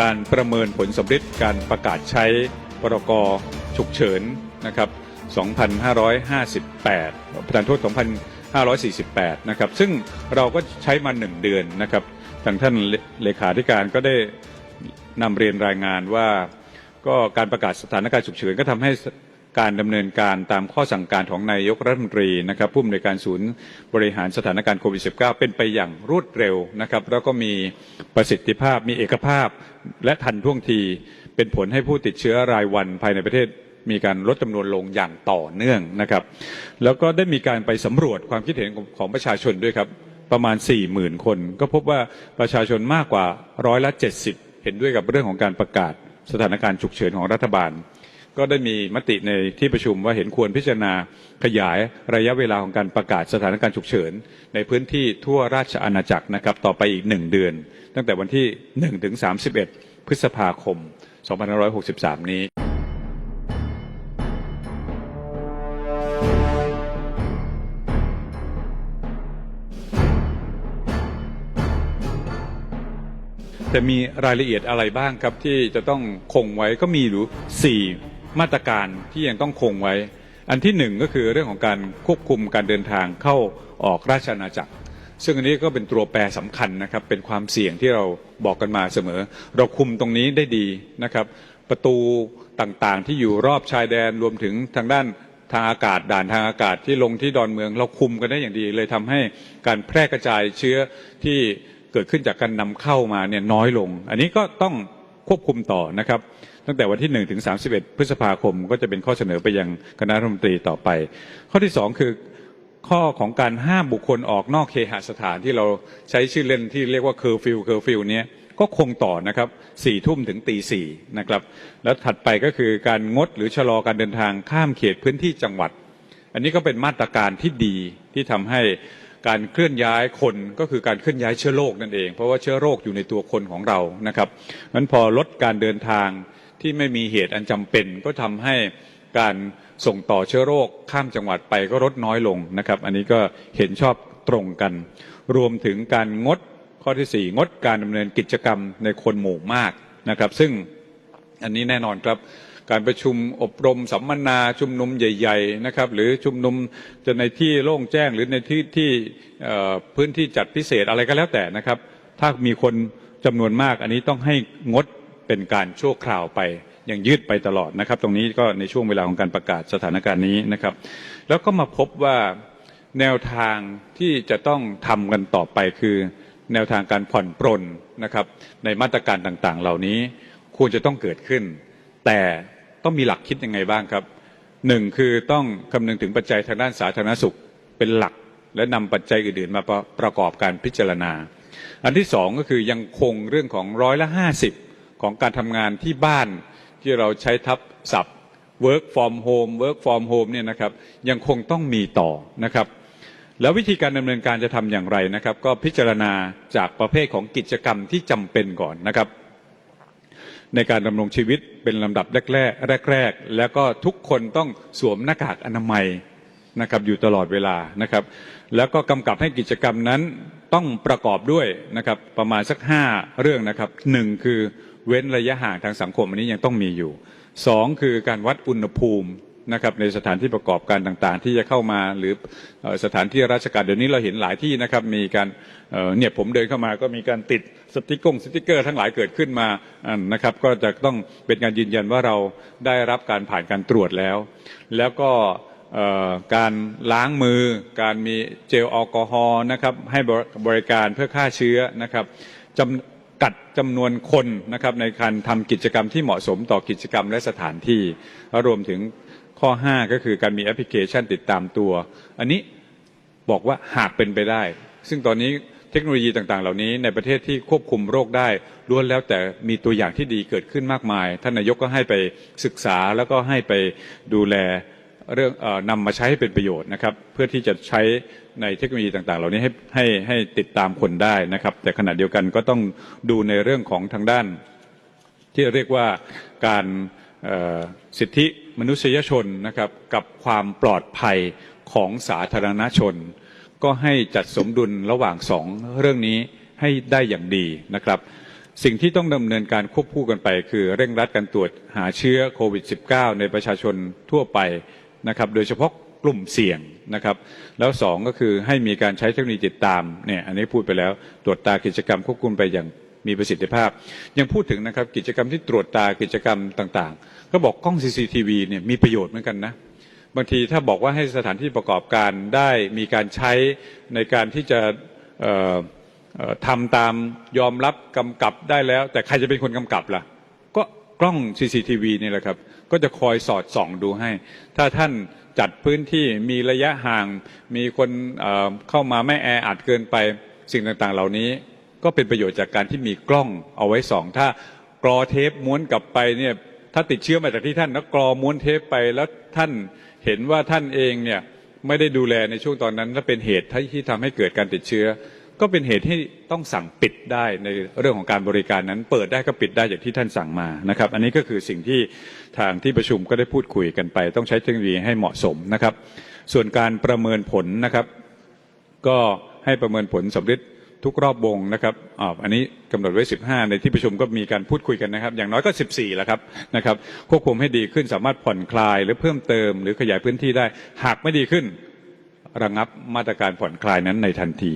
การประเมินผลสำฤทธิ์การประกาศใช้พรกฉุกเฉินนะครับ 2558 ประธานโทษ 2548 นะครับ ซึ่งเราก็ใช้มาหนึ่งเดือนนะครับทางท่านเลเลขาธิการก็ได้นำเรียนรายงานว่า ก็การประกาศสถานการณ์ฉุกเฉินก็ทำให้ การดำเนินการตามข้อสั่งการของนายกรัฐมนตรีนะครับผู้อำนวยการศูนย์บริหารสถานการณ์โควิด -19 เป็นไปอย่างรวดเร็วนะครับแล้วก็มีประสิทธิภาพมีเอกภาพและทันท่วงที เป็นผลให้ผู้ติดเชื้อรายวันภายในประเทศมีการลดจำนวนลงอย่างต่อเนื่องนะครับ แล้วก็ได้มีการไปสำรวจความคิดเห็นของของประชาชนด้วยครับ ประมาณ 4 0,000 คน ก็พบว่าประชาชนมากกว่าร้อยละ 70 เห็นด้วยกับเรื่องของการประกาศสถานการณ์ฉุกเฉินของรัฐบาล ก็ได้มีมติในที่ประชุมว่าเห็นควรพิจารณาขยายระยะเวลาของการประกาศสถานการณ์ฉุกเฉิน ในพื้นที่ทั่วราชอาณาจักรนะครับต่อไปอีก 1 เดือน ตั้งแต่วันที่1ถึง31 พฤษภาคม 2563 นี้แต่มีรายละเอียดอะไรบ้างครับที่จะต้องคงไว้ก็มีอยู่สี่ มาตรการที่ยังต้องคงไว้ อันที่หนึ่งก็คือเรื่องของการควบคุมการเดินทางเข้าออกราชอาณาจักร ซึ่งอันนี้ก็เป็นตัวแปรสำคัญนะครับเป็นความเสี่ยงที่เราบอกกันมาเสมอ เราคุมตรงนี้ได้ดีนะครับ ประตูต่างๆ ที่อยู่รอบชายแดนรวมถึงทางด้านทางอากาศด่านทางอากาศที่ลงที่ดอนเมือง เราคุมกันได้อย่างดีเลยทำให้การแพร่กระจายเชื้อที่เกิดขึ้นจากการนำเข้ามาเนี่ยน้อยลง อันนี้ก็ต้องควบคุมต่อนะครับ ตั้งแต่วันที่1ถึง31 พฤษภาคม ก็จะเป็นข้อเสนอไปยังคณะรัฐมนตรีต่อไป ข้อที่ 2 คือข้อของการห้ามบุคคลออกนอกเคหสถานที่เราใช้ชื่อเล่นที่เรียกว่าเคอร์ฟิวเคอร์ฟิวเนี้ยก็คงต่อนะครับสี่ทุ่มถึงตีสี่นะครับ แล้วถัดไปก็คือการงดหรือชะลอการเดินทางข้ามเขตพื้นที่จังหวัด อันนี้ก็เป็นมาตรการที่ดีที่ทำให้การเคลื่อนย้ายคนก็คือการเคลื่อนย้ายเชื้อโรคนั่นเอง เพราะว่าเชื้อโรคอยู่ในตัวคนของเรานะครับนั้นพอลดการเดินทาง ที่ไม่มีเหตุอันจำเป็น ก็ทำให้การส่งต่อเชื้อโรคข้ามจังหวัดไปก็ลดน้อยลงนะครับ อันนี้ก็เห็นชอบตรงกัน รวมถึงการงดข้อที่สี่งดการดำเนินกิจกรรมในคนหมู่มากนะครับ ซึ่งอันนี้แน่นอนครับการประชุมอบรมสัมมนาชุมนุมใหญ่ๆนะครับหรือชุมนุมจะในที่โล่งแจ้งหรือในที่ที่พื้นที่จัดพิเศษอะไรก็แล้วแต่นะครับ ถ้ามีคนจำนวนมากอันนี้ต้องให้งด เป็นการชั่วคราวไปย่างยืดไปตลอดนะครับ ตรงนี้ก็ในช่วงเวลาของการประกาศสถานการณ์นี้นะครับ แล้วก็มาพบว่าแนวทางที่จะต้องทำกันต่อไปคือ แนวทางการผ่อนปรนนะครับ ในมาตรการต่างๆ เหล่านี้ควรจะต้องเกิดขึ้น แต่ต้องมีหลักคิดยังไงบ้างครับหนึ่งคือต้องคำนึงถึงปัจจัยทางด้านสาธารณสุขเป็นหลัก และนำปัจจัยอื่นๆ มาประประกอบการพิจารณา อันที่สองก็คือยังคงเรื่องของร้อยละห้าสิบ ของการทำงานที่บ้านที่เราใช้ทับศัพท์ work from home work from home เนี่ยนะครับยังคงต้องมีต่อนะครับ แล้ววิธีการดำเนินการจะทำอย่างไรนะครับ ก็พิจารณาจากประเภทของกิจกรรมที่จำเป็นก่อนนะครับ ในการดำรงชีวิตเป็นลำดับแรกๆแรกแล้วก็ทุกคนต้องสวมหน้ากากอนามัยนะครับอยู่ตลอดเวลานะครับ แล้วก็กำกับให้กิจกรรมนั้นต้องประกอบด้วยนะครับประมาณสักห้าเรื่องนะครับหนึ่งคือ เว้นระยะห่างทางสังคมอันนี้ยังต้องมีอยู่สองคือการวัดอุณหภูมินะครับในสถานที่ประกอบการต่างๆ ที่จะเข้ามาหรือสถานที่ราชการเดี๋ยวนี้เราเห็นหลายที่นะครับมีการเนี่ยผมเดินเข้ามาก็มีการติดสติกกงสติกเกอร์ทั้งหลายเกิดขึ้นมานะครับก็จะต้องเป็นการยืนยันว่าเราได้รับการผ่านการตรวจแล้ว แล้วก็การล้างมือ การมีเจลแอลกอฮอล์นะครับให้บริบริการเพื่อฆ่าเชื้อนะครับจำ กัดจำนวนคนนะครับในการทำกิจกรรมที่เหมาะสมต่อกิจกรรมและสถานที่แล้วรวมถึงข้อ 5 ก็คือการมีแอปพลิเคชันติดตามตัว อันนี้บอกว่าหากเป็นไปได้ ซึ่งตอนนี้เทคโนโลยีต่าง ๆ เหล่านี้ในประเทศที่ควบคุมโรคได้ล้วนแล้วแต่มีตัวอย่างที่ดีเกิดขึ้นมากมาย ท่านนายกก็ให้ไปศึกษาแล้วก็ให้ไปดูแล เรื่องเออนำมาใช้ให้เป็นประโยชน์นะครับ เพื่อที่จะใช้ในเทคโนโลยีต่าง ๆ เหล่านี้ให้ให้ให้ติดตามคนได้นะครับ แต่ขณะเดียวกันก็ต้องดูในเรื่องของทางด้าน ที่เรียกว่าการสิทธิมนุษยชนนะครับกับความปลอดภัยของสาธารณชน ก็ให้จัดสมดุลระหว่างสองเรื่องนี้ให้ได้อย่างดีนะครับ สิ่งที่ต้องดำเนินการควบคู่กันไป คือเร่งรัดการตรวจหาเชื้อโควิด -19 ในประชาชนทั่วไป นะครับโดยเฉพาะกลุ่มเสี่ยงนะครับ แล้วสองก็คือให้มีการใช้เทคโนโลยีติดตามเนี่ยอันนี้พูดไปแล้วตรวจตากิจกรรมควบคุมไปอย่างมีประสิทธิภาพ ยังพูดถึงนะครับกิจกรรมที่ตรวจตากิจกรรมต่างๆ ก็บอกกล้อง CCTV เนี่ยมีประโยชน์เหมือนกันนะบางทีถ้าบอกว่าให้สถานที่ประกอบการได้มีการใช้ในการที่จะทำตามยอมรับกำกับได้แล้ว แต่ใครจะเป็นคนกำกับล่ะก็ กล้อง CCTV นี่แหละครับ ก็จะคอยสอดส่องดูให้ ถ้าท่านจัดพื้นที่มีระยะห่าง มีคนเอ่อเข้ามาไม่แออัดเกินไปสิ่งต่างๆ เหล่านี้ ก็เป็นประโยชน์จากการที่มีกล้องเอาไว้ส่อง ถ้ากรอเทปม้วนกลับไปเนี่ยถ้าติดเชื้อมาจากที่ท่านแล้วกรอม้วนเทปไปแล้วท่านเห็นว่าท่านเองเนี่ยไม่ได้ดูแลในช่วงตอนนั้นและเป็นเหตุที่ทำให้เกิดการติดเชื้อ ก็เป็นเหตุที่ต้องสั่งปิดได้ในเรื่องของการบริการนั้น เปิดได้ก็ปิดได้อย่างที่ท่านสั่งมานะครับ อันนี้ก็คือสิ่งที่ทางที่ประชุมก็ได้พูดคุยกันไป ต้องใช้เทคโนโลยีให้เหมาะสมนะครับ ส่วนการประเมินผลนะครับ ก็ให้ประเมินผลสำเร็จทุกรอบวงนะครับออันนี้กำหนดไว้ 15 ในที่ประชุมก็มีการพูดคุยกันนะครับ อย่างน้อยก็ 14แล้วครับนะครับ ควบคุมให้ดีขึ้นสามารถผ่อนคลาย หรือเพิ่มเติม หรือขยายพื้นที่ได้ หากไม่ดีขึ้นระงับมาตรการผ่อนคลายนั้นในทันที